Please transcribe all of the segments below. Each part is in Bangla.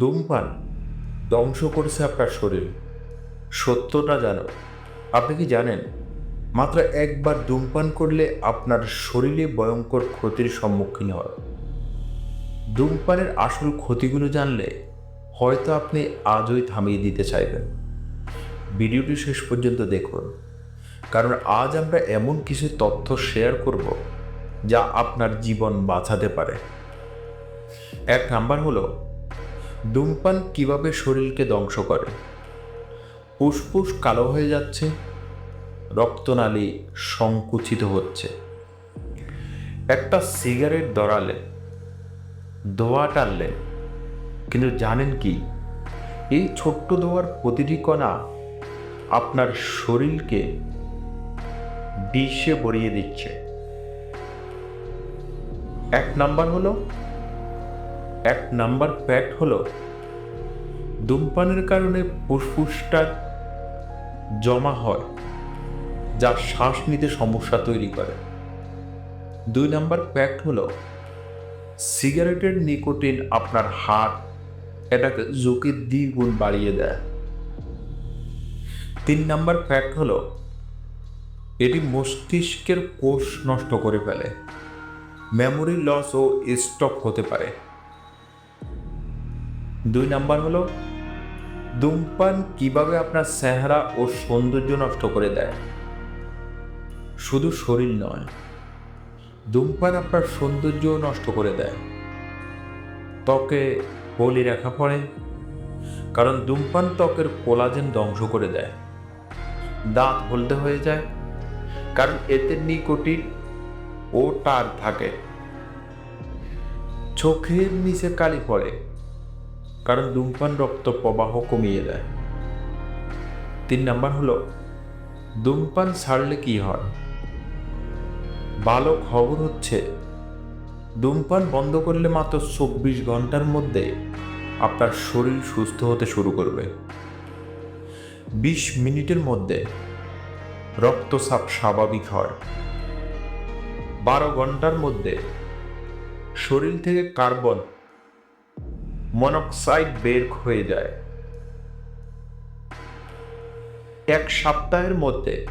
ধূমপান ধ্বংস করছে আপনার শরীর। সত্যটা জানো। আপনি কি জানেন? মাত্র একবার ধূমপান করলে আপনার শরীরে ভয়ঙ্কর ক্ষতির সম্মুখীন হয় ধূমপানের আসল ক্ষতিগুলো জানলে হয়তো আপনি আজই থামিয়ে দিতে চাইবেন। ভিডিওটি শেষ পর্যন্ত দেখুন। কারণ আজ আমরা এমন কিছু তথ্য শেয়ার করব যা আপনার জীবন বাঁচাতে পারে। এক নাম্বার হলো ধূমপান কীভাবে শরীরকে ধ্বংস করে? ফুসফুস কালো হয়ে যাচ্ছে, রক্তনালী সংকুচিত হচ্ছে। একটা সিগারেট ধরালে, ধোয়া টানলে, কিন্তু জানেন কি? এই ছোট্ট ধোয়ার প্রতিটি কণা আপনার শরীরকে বিষে ভরিয়ে দিচ্ছে। এক নাম্বার হলো এক নাম্বার ফ্যাক্ট হলো, ধূমপানের কারণে ফুসফুসটা জমা হয়, যা শ্বাস নিতে সমস্যা তৈরি করে। দুই নাম্বার ফ্যাক্ট হলো, সিগারেটের নিকোটিন আপনার হার্ট এটাকে ঝুঁকি দ্বিগুণ বাড়িয়ে দেয়। তিন নাম্বার ফ্যাক্ট হলো, এটি মস্তিষ্কের কোষ নষ্ট করে ফেলে, মেমোরি লস ও স্টক হতে পারে। দুই নাম্বার হলো, ধূমপান কীভাবে আপনার চেহারা ও সৌন্দর্য নষ্ট করে দেয়? শুধু শরীর নয়, ধূমপান আপনার সৌন্দর্য নষ্ট করে দেয়। ত্বকে পলি রেখা পড়ে, কারণ ধূমপান ত্বকের কোলাজেন ধ্বংস করে দেয়। দাঁত হলদে হয়ে যায়, কারণ এতে নিকোটিন ও টার থাকে। চোখের নিচে কালি পড়ে কারণ ধূমপান রক্ত প্রবাহ কমিয়ে দেয়। তিন নাম্বার হলো, ধূমপান ছাড়লে কি হয়? ভালো খবর হচ্ছে, ধূমপান বন্ধ করলে মাত্র চব্বিশ ঘণ্টার মধ্যে আপনার শরীর সুস্থ হতে শুরু করবে। বিশ মিনিটের মধ্যে রক্তচাপ স্বাভাবিক হয়। বারো ঘণ্টার মধ্যে শরীর থেকে কার্বন মনোক্সাইড বের হয়ে যায়। এক সপ্তাহের মধ্যে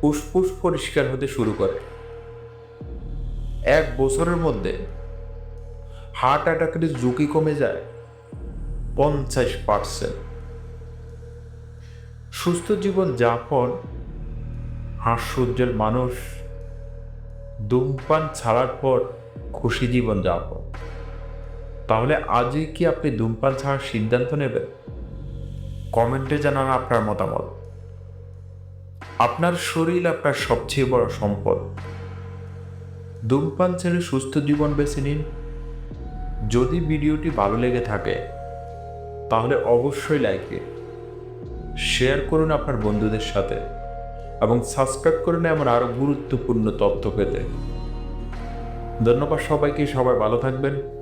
ফুসফুস পরিষ্কার হতে শুরু করে। এক বছরের মধ্যে হার্ট অ্যাটাকের ঝুঁকি কমে যায় পঞ্চাশ পার্সেন্ট। সুস্থ জীবন যাপন হাস্যোজ্জ্বল মানুষ ধূমপান ছাড়ার পর খুশি জীবন যাপন। তাহলে আজই কি আপনি ধূমপান ছাড়ার সিদ্ধান্ত নেবেন? কমেন্টে জানান আপনার মতামত। আপনার শরীর আপনার সবচেয়ে বড় সম্পদ। ধূমপান ছেড়ে সুস্থ জীবন বেছে নিন। যদি ভিডিওটি ভালো লেগে থাকে, তাহলে অবশ্যই লাইক শেয়ার করুন আপনার বন্ধুদের সাথে এবং সাবস্ক্রাইব করুন এমন আরও গুরুত্বপূর্ণ তথ্য পেতে। ধন্যবাদ সবাইকে, সবাই ভালো থাকবেন।